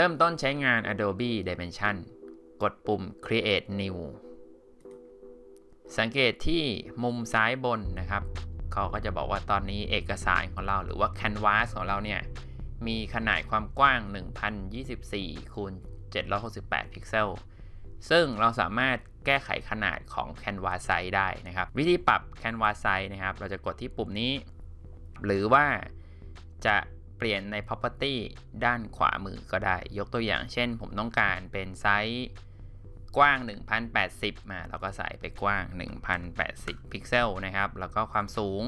เริ่มต้นใช้งาน Adobe Dimension กดปุ่ม Create New สังเกตที่มุมซ้ายบนนะครับ เขาก็จะบอกว่าตอนนี้เอกสารของเราหรือว่า Canvas ของเราเนี่ย มีขนาดความกว้าง 1024คูณ768 พิกเซล ซึ่งเราสามารถแก้ไขขนาดของ Canvas Size ได้นะครับ วิธีปรับ Canvas Size นะครับ เราจะกดที่ปุ่มนี้ หรือว่าจะ เปลี่ยนใน property ด้านขวามือก็ได้ ยกตัวอย่างเช่น ผมต้องการเป็นไซส์กว้าง 1080 มาเราก็ใส่ไปกว้าง 1080 พิกเซลนะครับ แล้วก็ความสูง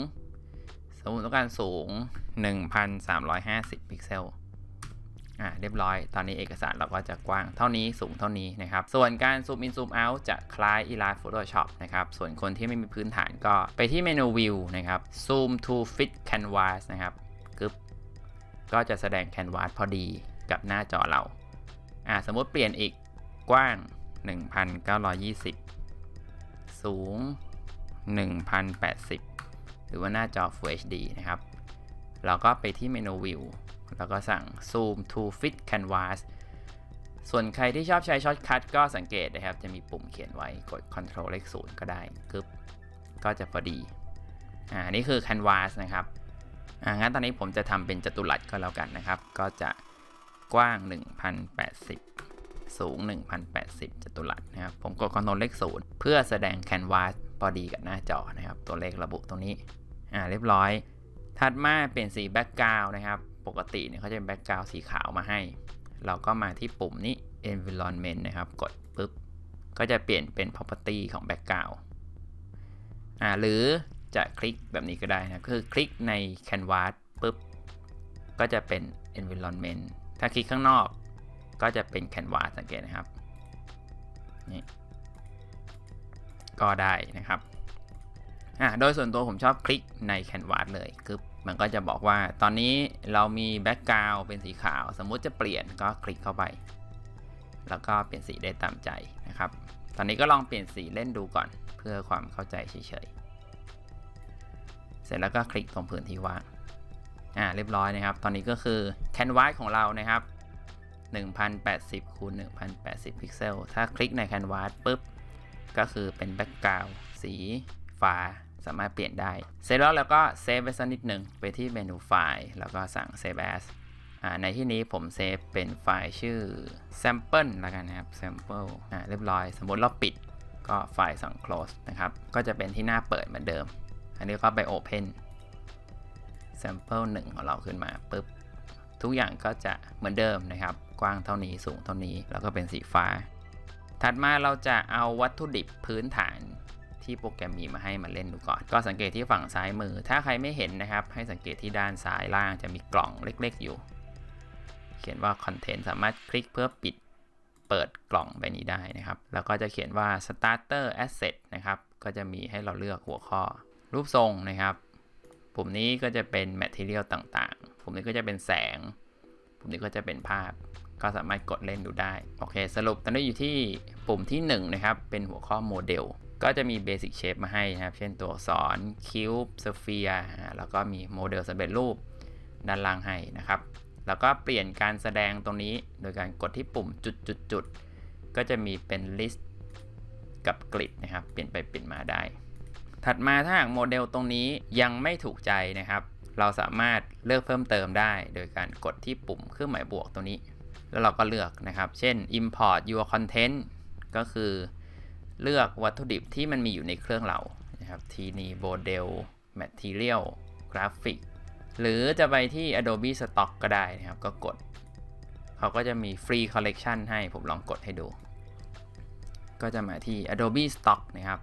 สมมติต้องการสูง 1350 พิกเซลอ่าเรียบร้อย ตอนนี้เอกสารเราก็จะกว้างเท่านี้สูงเท่านี้นะครับ ส่วนการซูมอินซูมเอาท์จะคล้าย Illustrator Photoshop นะครับ ส่วนคนที่ไม่มีพื้นฐานก็ไปที่เมนู View นะครับ Zoom to Fit Canvas นะครับ ก็จะแสดง Canvas พอดีกับหน้าจอเราอ่าสมมติเปลี่ยนอีกกว้าง 1920 สูง 1080 หรือว่าหน้าจอ Full HD นะครับ เราก็ไปที่เมนู View แล้วก็สั่ง Zoom to Fit Canvas ส่วนใครที่ชอบใช้ช็อตคัทก็สังเกตนะครับ จะมีปุ่มเขียนไว้กด Ctrl เลข0ก็ได้กึบก็จะพอดี อ่า นี่คือ Canvas นะครับ อ่างั้นตอนนี้ผมจะทำเป็นจัตุรัสก็แล้วกันนะครับ ก็จะกว้าง 1080 สูง 1080 จัตุรัสนะครับ ผมกด Ctrl เลข0เพื่อแสดง Canvas พอดีกับหน้าจอนะครับ ตัวเลขระบุตรงนี้ อ่า เรียบร้อย ถัดมาเปลี่ยนสีแบ็กกราวนะครับ ปกติเนี่ยเขาจะเป็นแบ็กกราวสีขาวมาให้ เราก็มาที่ปุ่มนี้ environment นะครับ กดปุ๊บ ก็จะเปลี่ยนเป็น property ของแบ็กกราวอ่า หรือ จะคลิกแบบนี้ก็ได้นะคือคลิกใน canvas ปุ๊บ ก็จะเป็น environment ถ้าคลิกข้างนอกก็จะเป็น canvas สังเกตนะครับนี่ก็ได้นะครับอะโดยส่วนตัวผมชอบคลิกใน Canvas เลยคือมันก็จะบอกว่าตอนนี้เรามีแบ็กกราวเป็นสีขาว สมมุติจะเปลี่ยนก็คลิกเข้าไป แล้วก็เปลี่ยนสีได้ตามใจนะครับ ตอนนี้ก็ลองเปลี่ยนสีเล่นดูก่อนเพื่อความเข้าใจเฉยๆ สร็จแล้วก็คลิกตรงพื้นที่ว่างอ่าเรียบร้อยนะครับ ตอนนี้ก็คือ Canvas ของเรานะครับ1080คูณ1080 พิกเซล ถ้าคลิกใน Canvas ปุ๊บ ก็คือเป็นแบ็กกราวสีฟ้าสามารถเปลี่ยนได้ เสร็จแล้วเราก็เซฟไว้สักนิดหนึ่งไปที่เมนูไฟล์ แล้วก็สั่ง Save as อ่าในที่นี้ผมเซฟเป็นไฟล์ชื่อ sample แล้วกันนะครับ sample อ่าเรียบร้อย สมมติเราปิดก็ไฟล์สั่ง close นะครับ ก็จะเป็นที่หน้าเปิดเหมือนเดิม อันนี้ก็ไป open sample 1 ของเราขึ้นมาปุ๊บ ทุกอย่างก็จะเหมือนเดิมนะครับ กว้างเท่านี้สูงเท่านี้ แล้วก็เป็นสีฟ้า ถัดมาเราจะเอาวัตถุดิบพื้นฐานที่โปรแกรมมีมาให้มาเล่นดูก่อน ก็สังเกตที่ฝั่งซ้ายมือ ถ้าใครไม่เห็นนะครับ ให้สังเกตที่ด้านซ้ายล่างจะมีกล่องเล็ก ๆ อยู่ เขียนว่า Content สามารถคลิกเพื่อปิดเปิดกล่องใบนี้ได้นะครับ แล้วก็จะเขียนว่า Starter Asset นะครับ ก็จะมีให้เราเลือกหัวข้อ รูปทรงนะครับ ปุ่มนี้ก็จะเป็น Material ต่างๆ ปุ่มนี้ก็จะเป็นแสง ปุ่มนี้ก็จะเป็นภาพ ก็สามารถกดเล่นดูได้ โอเค สรุปตอนนี้อยู่ที่ปุ่มที่ 1 นะครับ เป็นหัวข้อโมเดล ก็จะมี Basic Shape มาให้นะครับ เช่นตัวอักษร Cube Sphere แล้วก็มีโมเดลสำเร็จรูปด้านล่างให้นะครับ แล้วก็เปลี่ยนการแสดงตรงนี้ โดยการกดที่ปุ่มจุดๆก็จะมีเป็น list กับกริดนะครับ เปลี่ยนไปเปลี่ยนมาได้ ถัดมาถ้าหากโมเดลตรงนี้ยังไม่ถูกใจนะครับ เราสามารถเลือกเพิ่มเติมได้ โดยการกดที่ปุ่มเครื่องหมายบวกตรงนี้ แล้วเราก็เลือกนะครับ เช่น import your content ก็คือเลือกวัตถุดิบที่มันมีอยู่ในเครื่องเรานะครับทีนี้โมเดล material graphic หรือจะไปที่ Adobe Stock ก็ได้นะครับ ก็กด เขาก็จะมี free collection ให้ผมลองกดให้ดู ก็จะมาที่ Adobe Stock นะครับ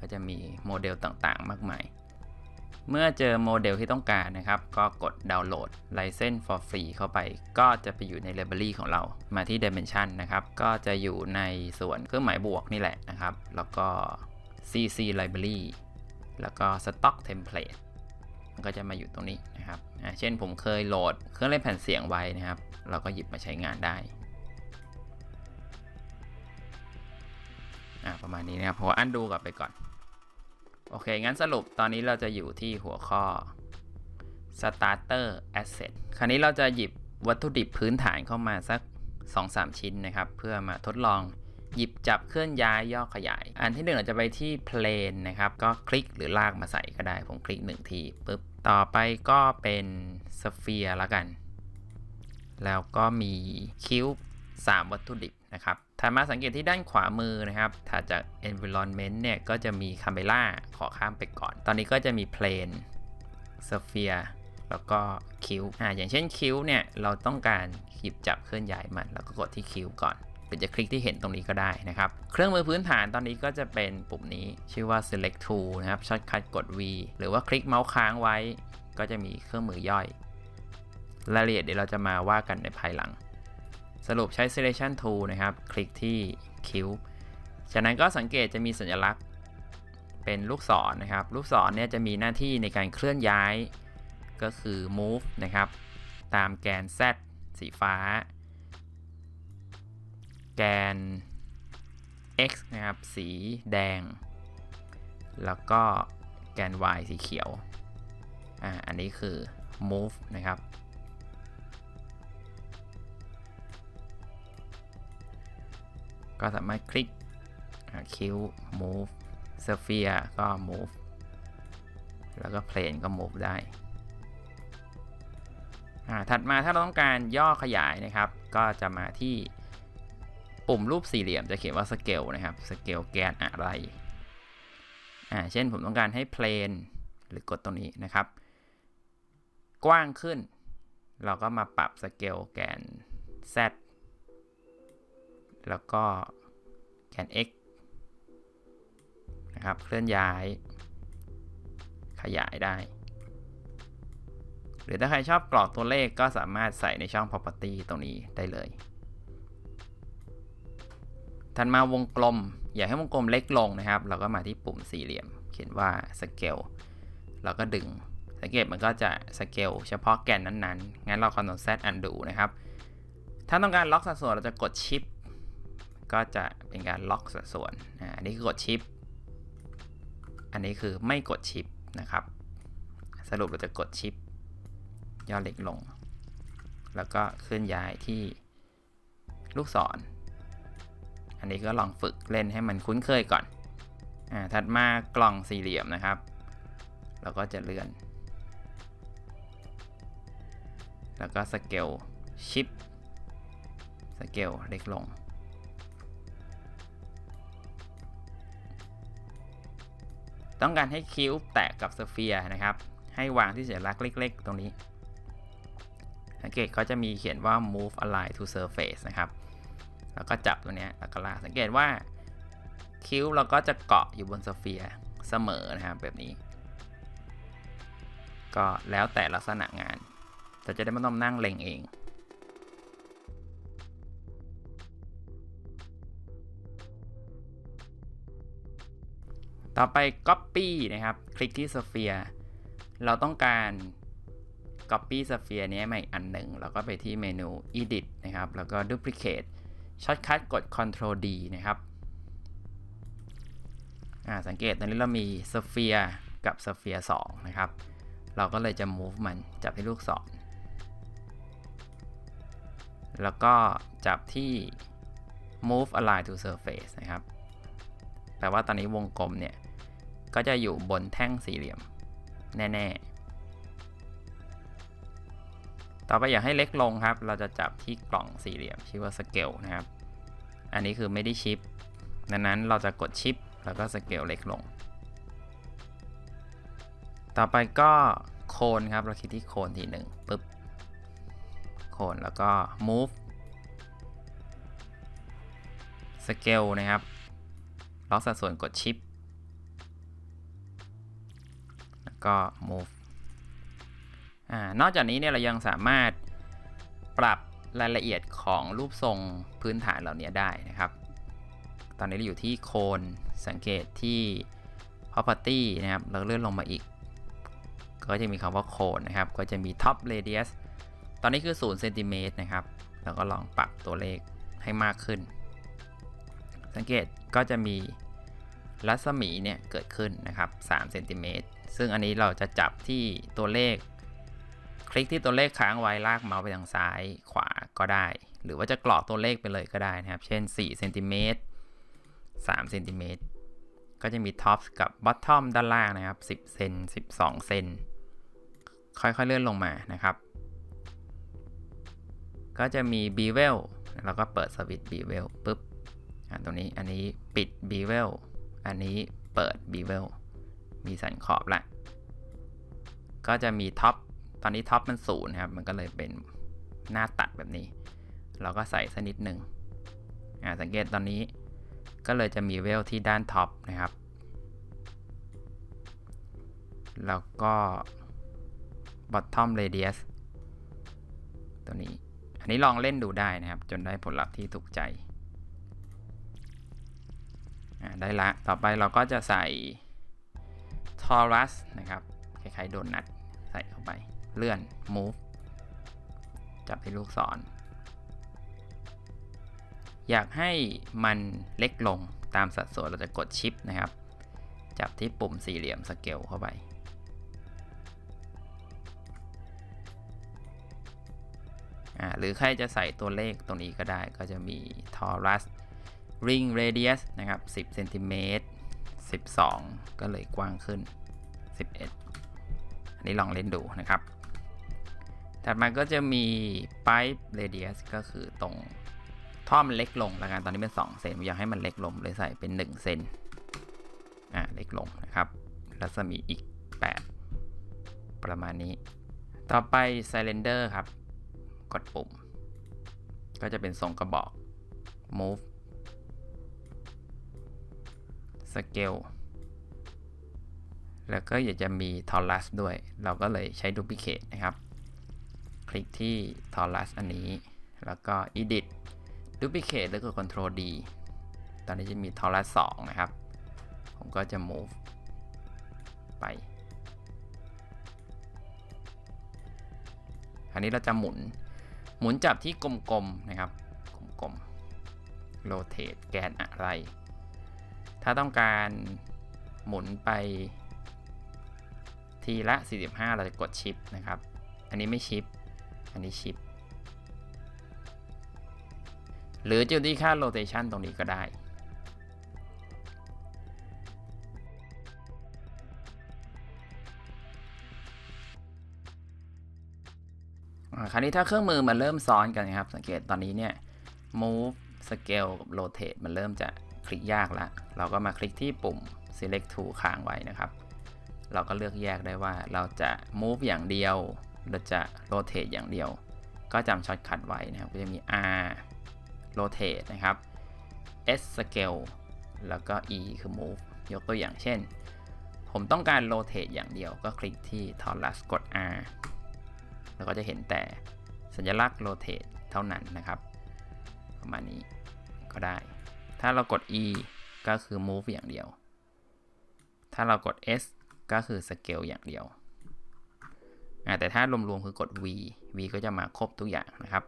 ก็จะมีโมเดลต่างๆ มากมาย เมื่อเจอโมเดลที่ต้องการนะครับ ก็กดดาวน์โหลด License for Free เข้าไป ก็จะไปอยู่ใน Library ของเรา มาที่ Dimension นะครับ ก็จะอยู่ในส่วนเครื่องหมายบวกนี่แหละนะครับ แล้วก็ CC Library แล้วก็ Stock Template มันก็จะมาอยู่ตรงนี้นะครับ เช่นผมเคยโหลดเครื่องเล่นแผ่นเสียงไว้นะครับ เราก็หยิบมาใช้งานได้ประมาณนี้นะครับผมอันดูกลับไปก่อน โอเค งั้นสรุปตอนนี้เราจะอยู่ที่หัวข้อ starter asset คราวนี้เราจะหยิบวัตถุดิบพื้นฐานเข้ามาสัก 2-3 ชิ้นนะครับ เพื่อมาทดลองหยิบจับเคลื่อนย้ายย่อขยาย อันที่หนึ่งเราจะไปที่ plane นะครับ ก็คลิกหรือลากมาใส่ก็ได้ ผมคลิก1ทีปุ๊บ ต่อไปก็เป็น sphere ละกัน แล้วก็มีคิว3 วัตถุดิบนะครับ ถัดมาสังเกตที่ด้านขวามือนะครับ ถัดจาก environment เนี่ยก็จะมี camera ขอข้ามไปก่อน ตอนนี้ก็จะมี plane sphere แล้วก็คิวอ่าอย่างเช่นคิวเนี่ย เราต้องการหยิบจับเคลื่อนย้ายมัน แล้วก็กดที่คิวก่อนหรือจะคลิกที่เห็นตรงนี้ก็ได้นะครับ เครื่องมือพื้นฐานตอนนี้ก็จะเป็นปุ่มนี้ชื่อว่า select tool นะครับช็อตคัทกด V หรือว่าคลิกเมาส์ค้างไว้ ก็จะมีเครื่องมือย่อย รายละเอียดเดี๋ยวเราจะมาว่ากันในภายหลัง สรุปใช้ selection tool นะครับ คลิกที่คิวจากนั้นก็สังเกตจะมีสัญลักษณ์เป็นลูกศรนนะครับ ลูกศรเนี่ยจะมีหน้าที่ในการเคลื่อนย้ายก็คือ move นะครับ ตามแกน z สีฟ้า แกน x นะครับ สีแดง แล้วก็แกน y สีเขียว อ่า อันนี้คือ move นะครับ ก็สามารถคลิกคิว move sphere ก็ move แล้วก็ plane ก็ move ได้ถัดมาถ้าเราต้องการย่อขยายนะครับ ก็จะมาที่ปุ่มรูปสี่เหลี่ยมจะเขียนว่า scale นะครับ scale แกนอะไรอ่าเช่นผมต้องการให้ plane หรือกดตรงนี้นะครับ กว้างขึ้น เราก็มาปรับ scale แกน z แล้วก็แกน x นะครับ เคลื่อนย้าย ขยายได้ หรือถ้าใครชอบกรอกตัวเลขก็สามารถใส่ในช่อง property ตรงนี้ได้เลย ถัดมาวงกลม อยากให้วงกลมเล็กลงนะครับ เราก็มาที่ปุ่มสี่เหลี่ยม เขียนว่า scale เราก็ดึงสังเกตมันก็จะ scale เฉพาะแกนนั้นๆ งั้นเรา Ctrl Z undo นะครับ ถ้าต้องการล็อกสัดส่วนเราจะกดชิป ก็จะเป็นการล็อกสัดส่วนอันนี้คือกดชิป อันนี้คือไม่กดชิปนะครับ สรุปเราจะกดชิปย่อเล็กลง แล้วก็เคลื่อนย้ายที่ลูกศรอันนี้ก็ลองฝึกเล่นให้มันคุ้นเคยก่อนอ่าถัดมากล่องสี่เหลี่ยมนะครับ เราก็จะเลื่อน แล้วก็สเกลชิปสเกลเล็กลง ต้องการให้คิวแตะกับสเฟียร์นะครับ ให้วางที่สัญลักษณ์เล็ก ๆ ตรงนี้สังเกตเขาจะมีเขียนว่า move align to surface นะครับ แล้วก็จับตัวนี้แล้วก็ลากสังเกตว่าคิ้วเราก็จะเกาะอยู่บนสเฟียร์เสมอนะครับแบบนี้ ก็แล้วแต่ลักษณะงาน แต่จะได้ไม่ต้องนั่งเล็งเอง ต่อไป Copy นะครับ คลิกที่ Sphere เราต้องการ Copy Sphere นี้มาอีกอันหนึ่งเราก็ไปที่เมนู Edit นะครับ แล้วก็ Duplicate ช็อตคัทกด Ctrl D นะครับสังเกตตอนนี้เรามี Sphere กับ Sphere 2 นะครับ เราก็เลยจะ move มันจับที่ลูกศรแล้วก็จับที่ move align to surface นะครับ แปลว่าตอนนี้วงกลมเนี่ย ก็จะอยู่บนแท่งสี่เหลี่ยม แน่ๆ ต่อไปอยากให้เล็กลงครับ เราจะจับที่กล่องสี่เหลี่ยมชื่อว่า scale นะครับ อันนี้คือไม่ได้ชิป ดังนั้นเราจะกดชิปแล้วก็ scale เล็กลง ต่อไปก็โคนครับ เราคลิกที่โคนทีหนึ่งปึ๊บ โคนแล้วก็ move scale นะครับล็อกสัดส่วนกดชิป แล้ว ก็ move อนอกจากนี้เนี่ยเรายังสามารถปรับรายละเอียดของรูปทรงพื้นฐานเหล่านี้ได้นะครับ ตอนนี้เราอยู่ที่โคนสังเกตที่ property นะครับเราเลื่อนลงมาอีก ก็จะมีคำว่าโคนนะครับ ก็จะมี top radius ตอนนี้คือ0เซนติเมตรนะครับแล้วก็ลองปรับตัวเลขให้มากขึ้น สังเกตก็จะมีรัศมีเนี่ยเกิดขึ้นนะครับ3เซนติเมตร ซึ่งอันนี้เราจะจับที่ตัวเลข คลิกที่ตัวเลขค้างไว้ลากเมาส์ไปทางซ้ายขวาก็ได้ หรือว่าจะกรอกตัวเลขไปเลยก็ได้นะครับ เช่น4เซนติเมตร3เซนติเมตรก็จะมีท็อปกับบอททอมด้านล่างนะครับ 10 เซน 12 เซน ค่อยๆเลื่อนลงมานะครับ ก็จะมี b ีเวลแล้วก็เปิดสวิตช์ b ีเวลปุ๊บอ่าตรงนี้อันนี้ปิด b ีเวลอันนี้เปิด b ีเวล มีสันขอบละก็จะมีท็อปตอนนี้ท็อปมันศูนย์นะครับ มันก็เลยเป็นหน้าตัดแบบนี้ เราก็ใส่สักนิดหนึ่งอ่าสังเกตตอนนี้ก็เลยจะมีเวลที่ด้านท็อปนะครับ แล้วก็ bottom radius ตัวนี้ อันนี้ลองเล่นดูได้นะครับ จนได้ผลลัพธ์ที่ถูกใจ ได้ละ ต่อไปเราก็จะใส่ torus นะครับคล้ายๆโดนัทใส่เข้าไป เลื่อน move จับที่ลูกศร อยากให้มันเล็กลงตามสัดส่วนเราจะกดชิปนะครับ จับที่ปุ่มสี่เหลี่ยมสเกลเข้าไปหรือใครจะใส่ตัวเลขตรงนี้ก็ได้ก็จะมี torus ring radius นะครับ 10 เซนติเมตร 12 ก็เลยกว้างขึ้น 11 อันนี้ลองเล่นดูนะครับ ถัดมาก็จะมี pipe radius ก็คือตรงท่อมันเล็กลงแล้วกันตอนนี้เป็น 2 เซนอยากให้มันเล็กลงเลยใส่เป็น 1 เซนอ่าเล็กลงนะครับ รัศมีอีก 8 ประมาณนี้ ต่อไป cylinder ครับ กดปุ่ม ก็จะเป็นทรงกระบอก move scale แล้วก็อยากจะมี torus ด้วย เราก็เลยใช้ duplicate นะครับ คลิกที่ torus อันนี้ แล้วก็ edit duplicate แล้วก็ control D ตอนนี้จะมี torus 2นะครับ ผมก็จะ move ไปอันนี้เราจะหมุน หมุนจับที่กลมๆนะครับ กลมๆ rotate แกนอะไร ถ้าต้องการหมุนไป ทีละ 45 เราจะกดชิปนะครับ อันนี้ไม่ชิป อันนี้ชิป หรือจุดที่ค่า rotation ตรงนี้ก็ได้คราวนี้ถ้าเครื่องมือมันเริ่มซ้อนกันนะครับ สังเกตตอนนี้เนี่ย move scale กับ rotate มันเริ่มจะ คลิกยากล้วเราก็มาคลิกที่ปุ่ม select tool ค้างไว้นะครับ เราก็เลือกแยกได้ว่าเราจะ move อย่างเดียว เราจะ rotate อย่างเดียว ก็จำช็อตคัดไว้นะครับก็จะมี R rotate นะครับ S scale แล้วก็ E คือ move ยกตัวอย่างเช่น ผมต้องการ rotate อย่างเดียว ก็คลิกที่ torus กด R แล้วก็จะเห็นแต่สัญลักษณ์ rotate เท่านั้นนะครับ ประมาณนี้ก็ได้ ถ้าเรากด E ก็คือ move อย่างเดียว ถ้าเรากด S ก็คือ scale อย่างเดียว แต่ถ้ารวมๆคือกด V V ก็จะมาครบทุกอย่างนะครับ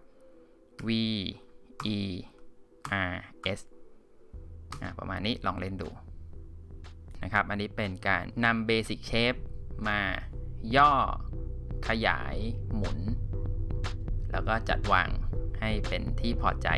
V E R S ประมาณนี้ลองเล่นดูนะครับ อันนี้เป็นการนำ Basic Shape มาย่อขยายหมุน แล้วก็จัดวางให้เป็นที่พอใจ